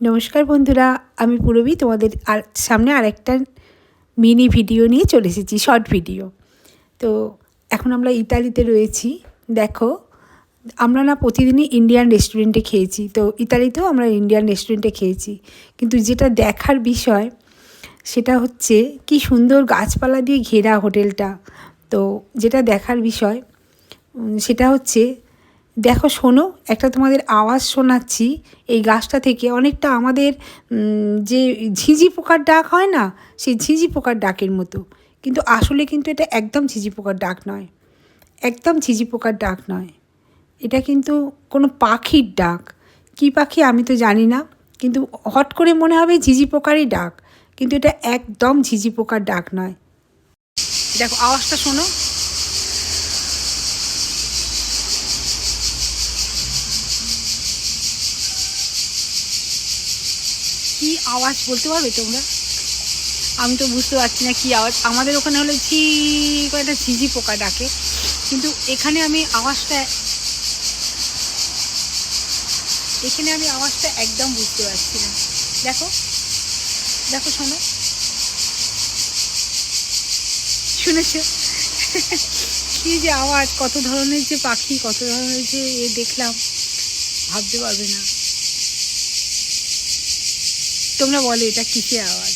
নমস্কার বন্ধুরা, আমি পুরবী। তোমাদের আর সামনে আরেকটা মিনি ভিডিও নিয়ে চলে এসেছি, শর্ট ভিডিও। তো এখন আমরা ইতালিতে রয়েছি। দেখো, আমরা না প্রতিদিনই ইন্ডিয়ান রেস্টুরেন্টে খেয়েছি। তো ইতালিতেও আমরা ইন্ডিয়ান রেস্টুরেন্টে খেয়েছি। কিন্তু যেটা দেখার বিষয়, সেটা হচ্ছে কি সুন্দর গাছপালা দিয়ে ঘেরা হোটেলটা। তো যেটা দেখার বিষয় সেটা হচ্ছে দেখো, শোনো, একটা তোমাদের আওয়াজ শোনাচ্ছি। এই গাছটা থেকে অনেকটা আমাদের যে ঝিঝি পোকার ডাক হয় না, সেই ঝিঝি পোকার ডাকের মতো। কিন্তু আসলে কিন্তু এটা একদম ঝিঝি পোকার ডাক নয়। একদম ঝিঝি পোকার ডাক নয়। এটা কিন্তু কোনো পাখির ডাক। কী পাখি আমি তো জানি না, কিন্তু হট করে মনে হবে ঝিঝি পোকারই ডাক। কিন্তু এটা একদম ঝিঝি পোকার ডাক নয়। দেখো, আওয়াজটা শোনো। কি আওয়াজ বলতে পারবে তোমরা? আমি তো বুঝতে পারছি না কি আওয়াজ। আমাদের ওখানে হলে ঝি একটা ঝিঝি পোকা ডাকে। কিন্তু এখানে আমি আওয়াজটা এখানে আমি আওয়াজটা একদম বুঝতে পারছি না। দেখো দেখো শোনো। শুনেছ? কি যে আওয়াজ, কত ধরনের যে পাখি, কত ধরনের যে এ দেখলাম। ভাবতে পারবে না। তোমরা বলো এটা কিসের আওয়াজ?